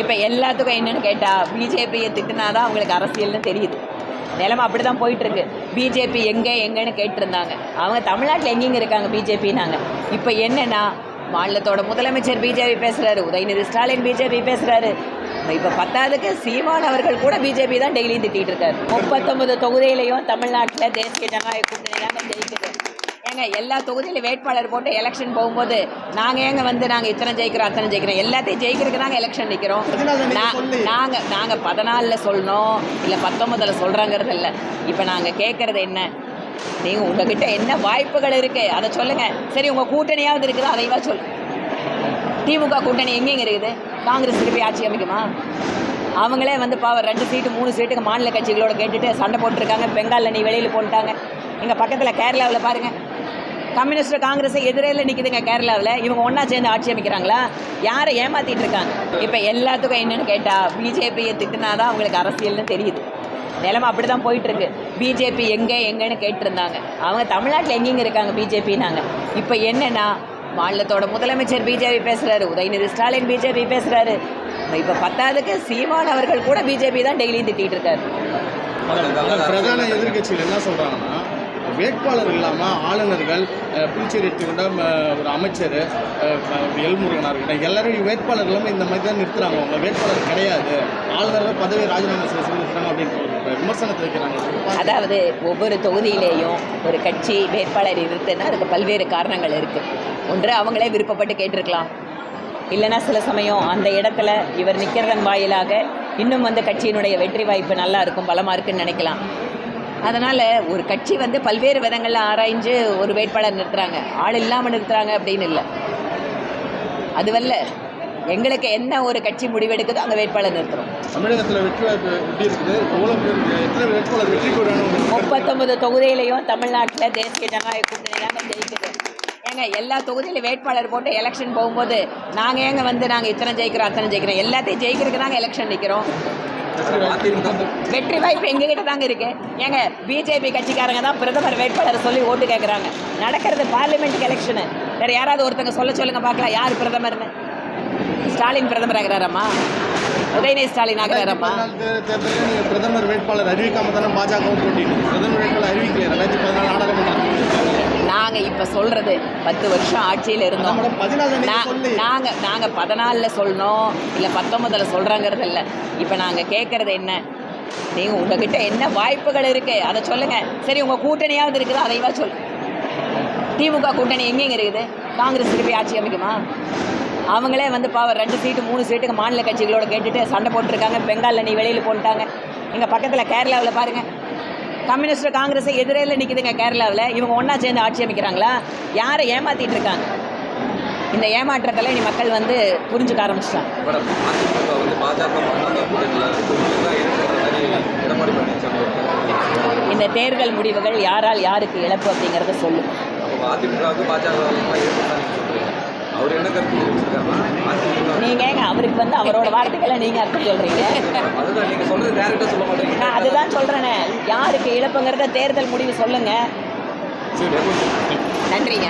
இப்போ எல்லாத்துக்கும் என்னென்னு கேட்டால் பிஜேபியை திட்டினாதான் அவங்களுக்கு அரசியல்னு தெரியுது. நிலமை அப்படி தான் போயிட்டுருக்கு. பிஜேபி எங்கே எங்கேன்னு கேட்டிருந்தாங்க. அவங்க தமிழ்நாட்டில் எங்கெங்க இருக்காங்க பிஜேபினாங்க. இப்போ என்னென்னா மாநிலத்தோட முதலமைச்சர் பிஜேபி பேசுகிறாரு உதயநிதி ஸ்டாலின் பிஜேபி பேசுகிறாரு இப்போ பத்தாவதுக்கு சீமான் அவர்கள் கூட பிஜேபி தான் டெய்லியும் திட்டிகிட்டு இருக்காரு. முப்பத்தொம்பது தொகுதியிலையும் தமிழ்நாட்டில் தேசிய ஜனநாயக கூட்டணி தான் ஜெயிக்குது. ஏங்க எல்லா தொகுதியிலும் வேட்பாளர் போட்டு எலெக்ஷன் போகும்போது நாங்கள் ஏங்க வந்து நாங்கள் இத்தனை ஜெயிக்கிறோம் அத்தனை ஜெயிக்கிறோம்? எல்லாத்தையும் ஜெயிக்கிறதுக்கு நாங்கள் எலெக்ஷன் நிற்கிறோம் நாங்கள் நாங்கள் பதினாலில் சொல்லணும் இல்லை பத்தொன்பதில் சொல்கிறாங்கிறது இல்லை. இப்போ நாங்கள் கேட்குறது என்ன? நீங்கள் உங்ககிட்ட என்ன வாய்ப்புகள் இருக்குது அதை சொல்லுங்கள் சரி உங்கள் கூட்டணியாவது இருக்குது? அதைவா சொல்லு திமுக கூட்டணி எங்கெங்க இருக்குது? காங்கிரஸ் திருப்பி ஆட்சி அமைக்குமா? அவங்களே வந்து பாவம் ரெண்டு சீட்டு மூணு சீட்டுக்கு மாநில கட்சிகளோட கேட்டுட்டு சண்டை போட்டிருக்காங்க. பெங்காலில் நீ வெளியில் போட்டாங்க இங்கே பக்கத்தில் கேரளாவில் பாருங்கள் கம்யூனிஸ்ட் காங்கிரஸ் எதிரில் நிற்குதுங்க கேரளாவில். இவங்க ஒன்றா சேர்ந்து ஆட்சி அமைக்கிறாங்களா? யாரை ஏமாத்திட்டு இருக்காங்க? இப்போ எல்லாத்துக்கும் என்னென்னு கேட்டால் பிஜேபியை திட்டினாதான் அவங்களுக்கு அரசியல்னு தெரியுது. நிலமை அப்படி தான் போயிட்டுருக்கு. பிஜேபி எங்கே எங்கேன்னு கேட்டிருந்தாங்க. அவங்க தமிழ்நாட்டில் எங்கெங்க இருக்காங்க பிஜேபின்னாங்க இப்போ என்னென்னா மாநிலத்தோட முதலமைச்சர் பிஜேபி பேசுகிறாரு உதயநிதி ஸ்டாலின் பிஜேபி பேசுகிறாரு இப்போ பத்தாவதுக்கு சீமான் அவர்கள் கூட பிஜேபி தான் டெய்லியும் திட்டிகிட்டு இருக்காரு. பிரதான எதிர்கட்சிகள் என்ன சொல்கிறாங்கன்னா வேட்பாளர் இல்லாமல் ஆளுநர்கள் அஹ், புதுச்சேரி எடுத்துக்கிட்ட ஒரு அமைச்சர் எல்முருகனாக இருக்கட்டும் எல்லாரும் வேட்பாளர் இல்லாமல் இந்த மாதிரி தான் நிறுத்துறாங்க. அவங்க வேட்பாளர் கிடையாது. ஆளுநர்கள் பதவி ராஜினாமா செய்ய சொல்லியிருக்காங்க அப்படின்ற விமர்சனத்தை வைக்கிறாங்க. அதாவது ஒவ்வொரு தொகுதியிலேயும் ஒரு கட்சி வேட்பாளர் இருக்குன்னா அதுக்கு பல்வேறு காரணங்கள் இருக்குது ஒன்று அவங்களே விருப்பப்பட்டு கேட்டிருக்கலாம். இல்லைன்னா சில சமயம் அந்த இடத்துல இவர் நிற்கிறதன் வாயிலாக இன்னும் வந்து கட்சியினுடைய வெற்றி வாய்ப்பு நல்லா இருக்கும் பலமாக இருக்குன்னு நினைக்கலாம். அதனால் ஒரு கட்சி வந்து பல்வேறு விதங்களில் ஆராய்ஞ்சு ஒரு வேட்பாளர் நிறுத்துறாங்க. ஆள் இல்லாமல் நிறுத்துறாங்க அப்படின்னு இல்லை. அதுவல்ல எங்களுக்கு என்ன ஒரு கட்சி முடிவெடுக்குதோ அந்த வேட்பாளர் நிறுத்துறோம். தமிழகத்தில் வெற்றி வாய்ப்பு எப்படி இருக்குது? எவ்வளோ பேருக்கு எத்தனை வேட்பாளர் வெற்றி பெறணும் முப்பத்தொன்பது தொகுதியிலையும் தமிழ்நாட்டில் தேசிய ஜனநாயக கூட்டணி தாங்க ஜெயிக்குது. ஏங்க எல்லா தொகுதியிலும் வேட்பாளர் போட்டு எலெக்ஷன் போகும்போது நாங்கள் ஏங்க வந்து நாங்கள் இத்தனை ஜெயிக்கிறோம் அத்தனை ஜெயிக்கிறோம்? எல்லாத்தையும் ஜெயிக்கிறதுக்கு நாங்கள் எலெக்ஷன் நிற்கிறோம் வெற்றி வாய்ப்பு எங்ககிட்ட தாங்க இருக்கு. ஏங்க பிஜேபி கட்சிக்காரங்க தான் பிரதமர் வேட்பாளர் சொல்லி ஓட்டு கேட்குறாங்க நடக்கிறது பார்லிமெண்ட் எலெக்ஷனு வேறு யாராவது ஒருத்தங்க சொல்ல சொல்லுங்க பார்க்கலாம். யார் பிரதமர்னு? ஸ்டாலின் பிரதமர் ஆகிறாராம்மா? உதயநிதி ஸ்டாலின் நீங்கள் பிரதமர் வேட்பாளர் அறிவிக்காம தானே பாஜகவும் போட்டிங்க பிரதமர் வேட்பாளர் அறிவிக்கலையே? ரெண்டாயிரத்தி பதினாலு நாடாளுமன்ற நாங்கள் இப்போ சொல்கிறது பத்து வருஷம் ஆட்சியில் இருந்தோம். மேடம் பதினாலு நீங்க நா- சொல்லி. நாங்க நாங்கள் பதினாலில் சொல்லணும் இல்லை பத்தொன்பதில் சொல்கிறாங்கிறது இல்லை. இப்போ நாங்கள் கேட்குறது என்ன? நீங்கள் உங்ககிட்ட என்ன வாய்ப்புகள் இருக்குது அதை சொல்லுங்கள் சரி உங்கள் கூட்டணியாவது இருக்குது? அதைவா சொல்லு. திமுக கூட்டணி எங்கெங்க இருக்குது? காங்கிரஸ் திருப்பி ஆட்சி அமைக்குமா? அவங்களே வந்து பாவம் ரெண்டு சீட்டு மூணு சீட்டுக்கு மாநில கட்சிகளோட கேட்டுட்டு சண்டை போட்டிருக்காங்க. பெங்காலில் நீ வெளியில் போட்டாங்க இங்கே பக்கத்தில் கேரளாவில் பாருங்கள் கம்யூனிஸ்ட் காங்கிரஸ் எதிரில் நிற்குதுங்க கேரளாவில். இவங்க ஒன்றா சேர்ந்து ஆட்சி அமைக்கிறாங்களா? யாரை ஏமாத்திட்டு இருக்காங்க? இந்த ஏமாற்றத்தில் இனி மக்கள் வந்து புரிஞ்சுக்க ஆரம்பிச்சிட்டாங்க. இந்த தேர்தல் முடிவுகள் யாரால் யாருக்கு இழப்பு அப்படிங்கிறத சொல்லும் சொல்றீங்க? ஏங்க அவருக்கு வந்து அவரோட வார்த்தைகளை நீங்கள் அர்த்தம் சொல்கிறீங்க அதுதான் நீங்க யாருக்கு இழப்புங்கிறத தேர்தல் முடிவு சொல்லுங்கள் நன்றிங்க.